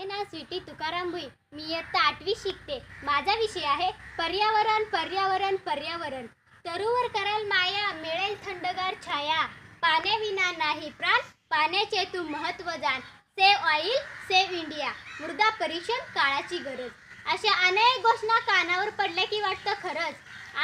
माझे नाव स्वीटी तुकाराम भुई? मी इयत्ता आठवी शिकते. माझा विषय आहे पर्यावरण पर्यावरण पर्यावरण. तरुवर कराल माया मिळेल थंडगार छाया. पाण्याविना नाही प्राण पाण्याचे तू महत्त्व जाण. Save oil save India. मृदा परीक्षण काळाची गरज. अशा अनेक घोषणा कानावर पडल्या की वाटतं खरंच.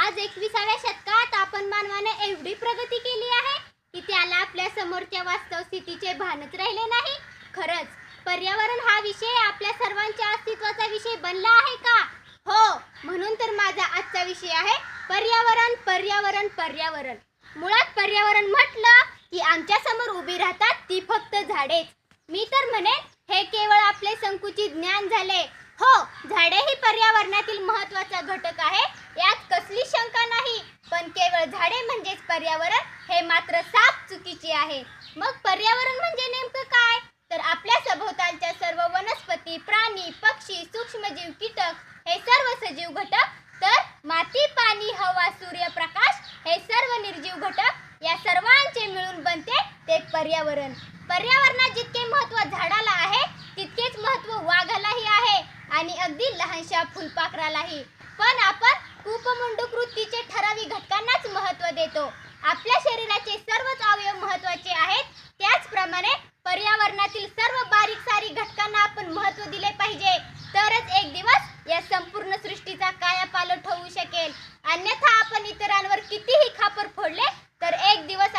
आज एकविसाव्या शतकात आपण मानवाने एवढी प्रगती केली आहे की त्याला आपल्या समोरच्या वास्तव स्थितीचे भानच राहिले नाही? खरंच. पर्यावरण हा विषय आपल्या सर्वांच्या अस्तित्वाचा विषय बनला आहे का? हो म्हणून तर माझा आजचा विषय आहे पर्यावरण पर्यावरण पर्यावरण. मुळात पर्यावरण म्हटलं की आमच्यासमोर उभी राहतात ती फक्त झाडेच. मी तर म्हणेन हे केवळ आपले संकुचित ज्ञान झाले. हो झाडे ही पर्यावरणातील महत्त्वाचा घटक आहे. यात कसली शंका नाही. पण केवळ झाडे म्हणजेच पर्यावरण हे मात्र साफ चुकीचे आहे मग पर्यावरण म्हणजे नेमकं काय तर आपल्या सभोवतालच्या सर्व वनस्पती प्राणी पक्षी सूक्ष्मजीव कीटक हे सर्व सजीव घटक. तर माती पाणी हवा सूर्यप्रकाश हे सर्व निर्जीव घटक या सर्वांचे मिळून बनते ते पर्यावरण. पर्यावरणात जितके महत्त्व झाडाला आहे तितकेच महत्त्व वाघालाही आहे आणि अगदी लहानशा फुलपाखरालाही पण आपण कूपमंडूक वृत्तीचे ठराविक घटकांनाच महत्त्व देतो आपल्या शरीराचे सर्वच अवयव महत्त्वाचे आहेत त्याचप्रमाणे पर्यावरणातील सर्व बारीक सारीक घटकांना आपण महत्त्व दिले पाहिजे तरच एक दिवस या संपूर्ण सृष्टीचा कायापालट होऊ शकेल अन्यथा आपण इतरांवर कितीही खापर फोडले तर एक दिवस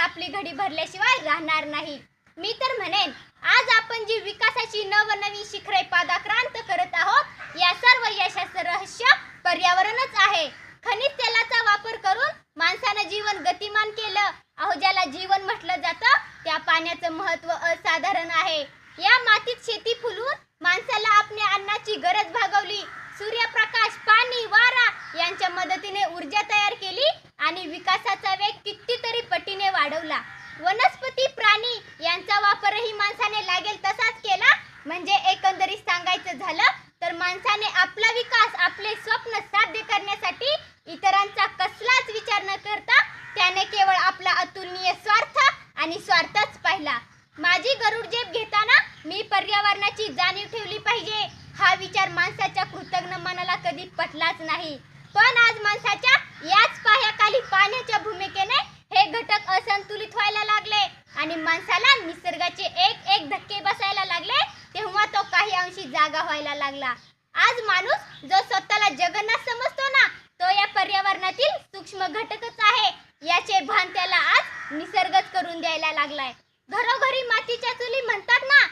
आपली भरल्याशिवाय राहणार नाही. मी तर म्हणेन आज आपण जी विकासाची नवनवी शिखरे पादाक्रांत करत आहोत या सर्व यशाचं रहस्य पर्यावरणच आहे. खनिज तेलाचा वापर करून माणसानं जीवन गतिमान केलं. अहो ज्याला जीवन म्हटलं जातं त्या पाण्याचं महत्त्व असाधारण आहे. या मातीत शेती फुलून माणसाला आपल्या अन्नाची गरज भागवली. सूर्यप्रकाश पाणी वारा यांच्या मदतीने ऊर्जा तयार केली आणि विकासाचा वेग कितीतरी पटीने वाढवला वनस्पती प्राणी यांचा वापरही माणसाने लागेल तसाच केला म्हणजे एकंदरीत सांगायचं झालं तर माणसाने आपला विकास आपले स्वप्न साध्य करण्यासाठी इतरांचा कसलाच विचार न करता त्याने केवळ आपला अतुलनीय स्वार्थ आणि स्वार्थच पाहिला माझी घेताना मी पर्यावरणाची जाणीव ठेवली पाहिजे. हा विचार माणसाच्या कृतज्ञ मनाला कधी पटलाच नाही. पण आज माणसाच्या याच पायाखाली पाण्याच्या भूमिकेने हे घटक असंतुलित व्हायला लागले आणि माणसाला निसर्गाचे एक एक धक्के बसायला लागले तेव्हा तो काही अंशी जागा व्हायला लागला. आज माणूस जो स्वतःला जगन्नाथ समजतो ना तो या पर्यावरणातील सूक्ष्म घटकच आहे. याचे भान त्याला आज निसर्गच करून द्यायला लागलाय. घरोघरी मातीच्या चुली म्हणतात ना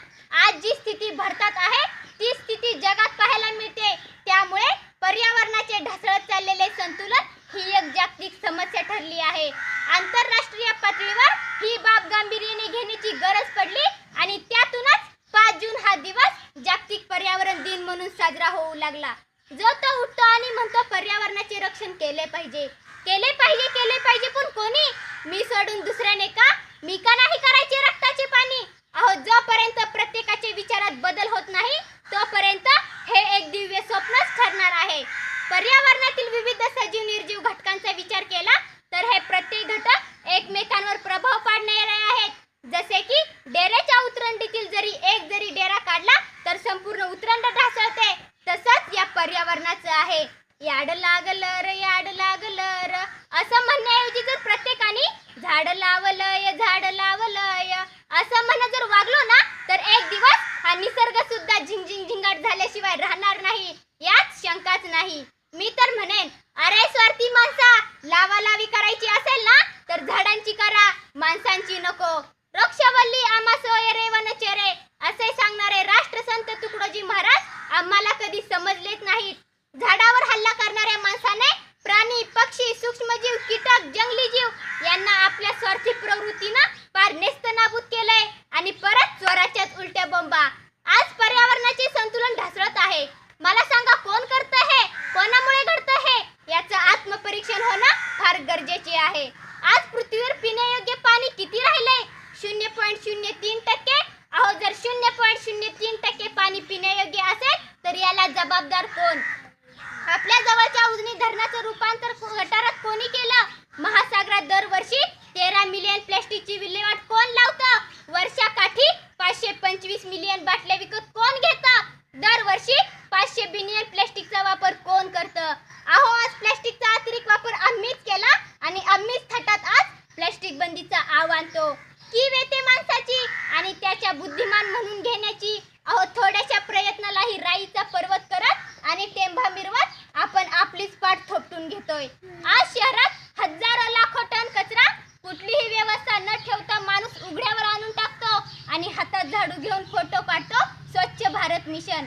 आज जी स्थिती भारतात आहे ती स्थिती जगात पाहायला मिळते. त्यामुळे पर्यावरणाचे ढासळत चाललेले संतुलन ही एक जागतिक समस्या ठरली आहे. आंतरराष्ट्रीय पातळीवर ही बाब गांभीर्याने घेण्याची गरज पडली आणि त्यातूनच पाच जून हा दिवस जागतिक पर्यावरण दिन म्हणून साजरा होऊ लागला. जो तो उठतो आणि म्हणतो पर्यावरणाचे रक्षण केले पाहिजे. केले पाहिजे केले पाहिजे पण कोणी? मी सोडून दुसऱ्याने का? मी का नाही करायचे रक्ताचे पाणी? अहो जोपर्यंत प्रत्येकाचे विचारात बदल होत नाही तोपर्यंत हे एक दिव्य स्वप्नच ठरणार आहे. पर्यावरणातील विविध सजीव निर्जीव घटकांचा विचार केला तर हे प्रत्येक घटक एकमेकांवर प्रभाव पाडणारे आहेत. जसे की डेऱ्याच्या उतरंडीतील जरी एक जरी डेरा काढला तर संपूर्ण उतरंड ढासळते. तसंच या पर्यावरणाचं आहे. याड लागलं र याड लागलं र. असं म्हणण्याऐवजी जर प्रत्येकाने झाड लावलंय झाड लावलय. असं म्हणत जर वागलो ना तर एक दिवस हा निसर्ग सुद्धा झिंगझिंग झिंगाट झाल्याशिवाय राहणार नाही. यात शंकाच नाही. मी तर म्हणेन अरे स्वार्थी माणसा शून्य पॉईंट शून्य तीन टक्के पाणी पिण्यायोग्य असेल तर याला जबाबदार कोण? आपल्या जवळच्या उजनी धरणाचं रूपांतर गटारात कोणी केलं? महासागरात दरवर्षी तेरा मिलियन प्लॅस्टिकची विल्हेवाट कोण लावतं? वर्षाकाठी पाचशे पंचवीस मिलियन बाटल्या विकत कोण घेतं? दरवर्षी पाचशे बिलियन प्लॅस्टिकचा वापर कोण करतं? अहो आज प्लॅस्टिकचा अतिरिक्त वापर आम्हीच केला आणि आम्हीच थटात आज प्लॅस्टिक बंदीचा आव्हानतो की येतोय आज शहरात हजारो लाखो टन कचरा कुठलीही व्यवस्था न ठेवता माणूस उघड्यावर आणून टाकतो आणि हातात झाडू घेऊन फोटो काढतो स्वच्छ भारत मिशन.